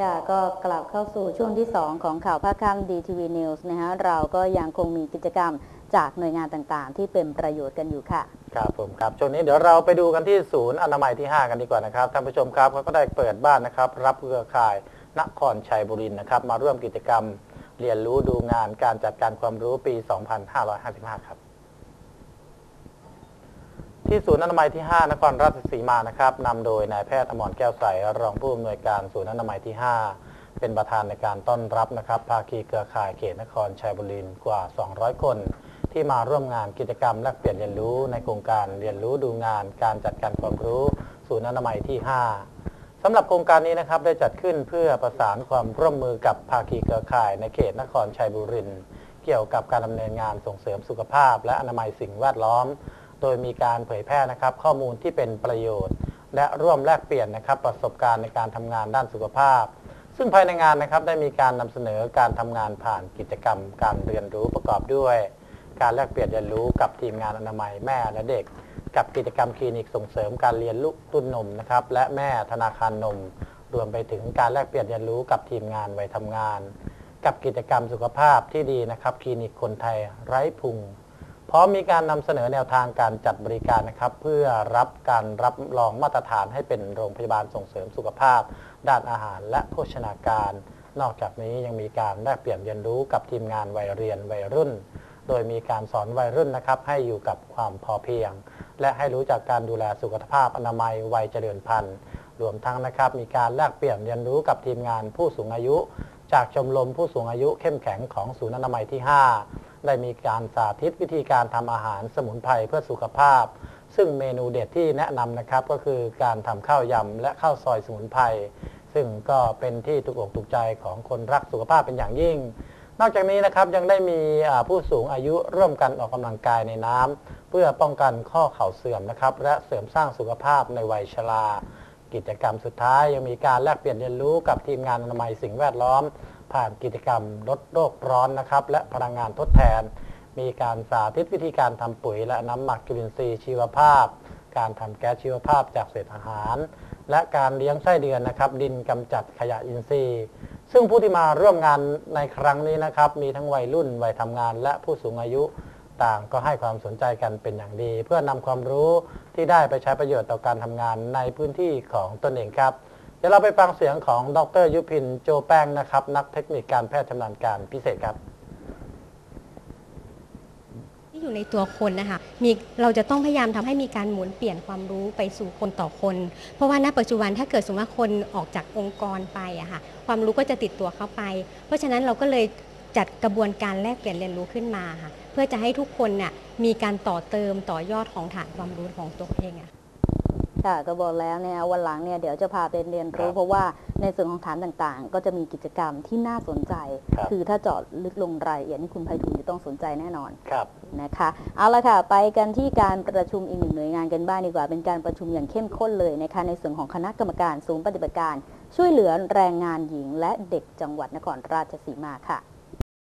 ค่ะก็กลับเข้าสู่ช่วงที่ 2 ของข่าวภาคค่ำดีทีวีนิวส์นะฮะเราก็ยังคงมีกิจกรรมจากหน่วยงานต่างๆ ที่เป็นประโยชน์กันอยู่ค่ะ ครับผมครับช่วงนี้เดี๋ยวเราไปดูกันที่ศูนย์อนามัยที่ 5 กันดีกว่านะครับท่านผู้ชมครับเขาก็ได้เปิดบ้านนะครับ รับเครือข่ายนครชัยบุรีนะครับ มาร่วมกิจกรรม เรียนรู้ดูงานการจัดการความรู้ปี 2555 ครับ ที่ศูนย์อนามัยที่ 5 นครราชสีมานะครับนำโดยนายแพทย์อมรแก้วใส รองผู้อำนวยการศูนย์อนามัยที่ 5 เป็นประธานในการต้อนรับนะครับภาคีเครือข่ายเขตนครชัยบุรีกว่า 200 คน ที่มาร่วมงานกิจกรรมแลกเปลี่ยนเรียนรู้ในโครงการเรียนรู้ดูงาน การจัดการความรู้ศูนย์อนามัยที่ 5สำหรับโครงการนี้นะครับได้จัดขึ้นเพื่อประสานความร่วมมือกับภาคีเครือข่ายในเขตนครชัยบุรีเกี่ยวกับการดำเนินงานส่งเสริมสุขภาพ และอนามัยสิ่งแวดล้อม โดยมีการเผยแพร่นะครับ ข้อมูลที่เป็นประโยชน์ และร่วมแลกเปลี่ยนนะครับ ประสบการณ์ในการทำงานด้านสุขภาพ ซึ่งภายในงานนะครับได้มีการนำเสนอการทำงานผ่านกิจกรรม การเรียนรู้ประกอบด้วย การแลกเปลี่ยนเรียนรู้กับทีมงานอนามัยแม่และเด็ก กับกิจกรรมคลินิกส่งเสริมการเรียนลูกตุ้นนมนะครับและแม่ธนาคารนม รวมไปถึงการแลกเปลี่ยนเรียนรู้กับทีมงานวัยทำงาน กับกิจกรรมสุขภาพที่ดีนะครับคลินิกคนไทยไร้พุง พร้อมมีการนำเสนอแนวทางการจัดบริการนะครับ เพื่อรับการรับรองมาตรฐานให้เป็นโรงพยาบาลส่งเสริมสุขภาพ ด้านอาหารและโภชนาการ นอกจากนี้ยังมีการแลกเปลี่ยนเรียนรู้กับทีมงานวัยเรียนวัยรุ่น โดยมีการสอนวัยรุ่นนะครับ ให้อยู่กับความพอเพียง และให้รู้จักการดูแลสุขภาพอนามัยวัยเจริญพันธุ์รวมทั้งนะครับมีการแลกเปลี่ยนเรียนรู้กับทีมงานผู้สูงอายุ จากชมรมผู้สูงอายุเข้มแข็งของศูนย์อนามัยที่ 5 ได้มีการสาธิตวิธีการทำอาหารสมุนไพรเพื่อสุขภาพ ซึ่งเมนูเด็ดที่แนะนำนะครับก็คือการทำข้าวยำและข้าวซอยสมุนไพรซึ่งก็เป็นที่ถูกอกถูกใจของคนรักสุขภาพเป็นอย่างยิ่ง นอกจากนี้นะครับยังได้มีผู้สูงอายุร่วมกันออกกำลังกายในน้ำเพื่อป้องกันข้อเข่าเสื่อมนะครับและเสริมสร้างสุขภาพในวัยชรากิจกรรมสุดท้ายยังมีการแลกเปลี่ยนเรียนรู้กับทีมงานอนามัยสิ่งแวดล้อม ผ่านกิจกรรมลดโลกร้อนนะครับ และพลังงานทดแทน มีการสาธิตวิธีการทำปุ๋ย และน้ำหมักจุลินทรีย์ชีวภาพ การทำแก๊สชีวภาพจากเศษอาหาร และการเลี้ยงไส้เดือนนะครับ ดินกำจัดขยะอินทรีย์ ซึ่งผู้ที่มาร่วมงานในครั้งนี้นะครับ มีทั้งวัยรุ่นวัยทำงาน และผู้สูงอายุต่างก็ให้ความสนใจกันเป็นอย่างดี เพื่อนำความรู้ที่ได้ไปใช้ประโยชน์ต่อการทำงานในพื้นที่ของตนเองครับ เดี๋ยวเราไปฟังเสียงของดรยุพินโจแป้งนะครับ นักเทคนิคการแพทย์ชำนาญการพิเศษครับ ที่อยู่ในตัวคนนะคะมีเราจะต้องพยายามทำให้มีการหมุนเปลี่ยนความรู้ไปสู่คนต่อคน เพราะว่าณปัจจุบันถ้าเกิดสมมติว่าคนออกจากองค์กรไปอะค่ะความรู้ก็จะติดตัวเข้าไป เพราะฉะนั้นเราก็เลยจัดกระบวนการแลกเปลี่ยนเรียนรู้ขึ้นมาค่ะเพื่อจะให้ทุกคนน่ะมีการต่อเติมต่อยอดของฐานความรู้ของตัวเองอะ ค่ะก็บอกแล้วเนี่ยวันหลังเนี่ยเดี๋ยวจะพาไปเรียนรู้ครับเพราะว่าในส่วนของฐานต่างๆ ก็จะมีกิจกรรมที่น่าสนใจครับคือถ้าเจาะลึกลงรายละเอียดนี่คุณไพฑูรย์จะต้องสนใจแน่นอนครับนะคะเอาละค่ะ ไปกันที่การประชุมอีกหนึ่งหน่วยงานกันบ้างดีกว่าเป็นการประชุมอย่างเข้มข้นเลยนะคะในส่วนของคณะกรรมการศูนย์ปฏิบัติการ ช่วยเหลือแรงงานหญิงและเด็กจังหวัดนครราชสีมาค่ะ